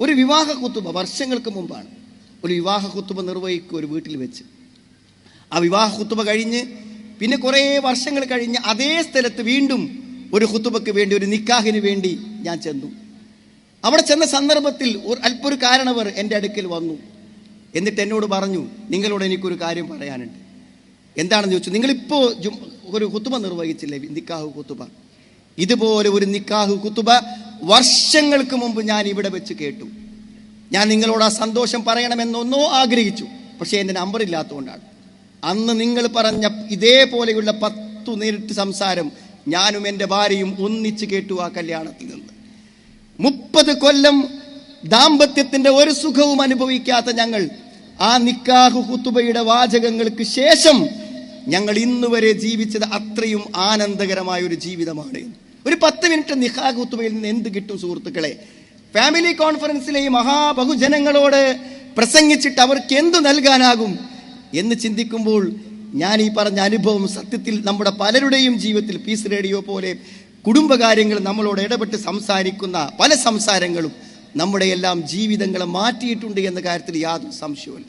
ഒരു വിവാഹ കുത്തുബ വർഷങ്ങൾക്ക് മുമ്പാണ്. ഒരു വിവാഹ കുത്തുബ നിർവഹിക്കുക ഒരു വീട്ടിൽ വെച്ച്. ആ വിവാഹ കുത്തുബ കഴിഞ്ഞ് പിന്നെ കുറേ വർഷങ്ങൾ കഴിഞ്ഞ് അതേ സ്ഥലത്ത് വീണ്ടും ഒരു കുത്തുബയ്ക്ക് വേണ്ടി ഒരു നിക്കാഹിന് വേണ്ടി ഞാൻ ചെന്നു. അവിടെ ചെന്ന സന്ദർഭത്തിൽ ഒരു അല്പൊരു കാരണവർ എന്റെ അടുക്കൽ വന്നു. എന്നിട്ട് എന്നോട് പറഞ്ഞു നിങ്ങളോട് എനിക്കൊരു കാര്യം പറയാനുണ്ട്. എന്താണെന്ന് ചോദിച്ചു നിങ്ങളിപ്പോൾ ഒരു കുത്തുബ നിർവഹിച്ചില്ലേ? നിക്കാഹു കുത്തുബ. ഇതുപോലെ ഒരു നിക്കാഹു കുത്തുബ വർഷങ്ങൾക്ക് മുമ്പ് ഞാൻ ഇവിടെ വെച്ച് കേട്ടു. ഞാൻ നിങ്ങളോട് ആ സന്തോഷം പറയണമെന്നൊന്നോ ആഗ്രഹിച്ചു. പക്ഷേ എന്റെ നമ്പർ ഇല്ലാത്തതുകൊണ്ടാണ്. അന്ന് നിങ്ങൾ പറഞ്ഞ ഇതേപോലെയുള്ള പത്തു നേരിട്ട് സംസാരം ഞാനും എന്റെ ഭാര്യയും ഒന്നിച്ച് കേട്ടു ആ കല്യാണത്തിൽ നിന്ന്. മുപ്പത് കൊല്ലം ദാമ്പത്യത്തിന്റെ ഒരു സുഖവും അനുഭവിക്കാത്ത ഞങ്ങൾ ആ നിക്കാഹു കുത്തുബയുടെ വാചകങ്ങൾക്ക് ശേഷം ഞങ്ങൾ ഇന്നുവരെ ജീവിച്ചത് അത്രയും ആനന്ദകരമായ ഒരു ജീവിതമാണ് ഒരു പത്ത് മിനിറ്റ് നിഹാ കുത്തുബയിൽ നിന്ന് എന്ത് കിട്ടും സുഹൃത്തുക്കളെ? ഫാമിലി കോൺഫറൻസിലെ ഈ മഹാബഹുജനങ്ങളോട് പ്രസംഗിച്ചിട്ട് അവർക്ക് എന്തു നൽകാനാകും എന്ന് ചിന്തിക്കുമ്പോൾ ഞാൻ ഈ പറഞ്ഞ അനുഭവം സത്യത്തിൽ നമ്മുടെ പലരുടെയും ജീവിതത്തിൽ പീസ് റേഡിയോ പോലെ കുടുംബകാര്യങ്ങൾ നമ്മളോട് ഇടപെട്ട് സംസാരിക്കുന്ന പല സംസാരങ്ങളും നമ്മുടെ എല്ലാം ജീവിതങ്ങളെ മാറ്റിയിട്ടുണ്ട് എന്ന കാര്യത്തിൽ യാതൊരു സംശയവുമില്ല.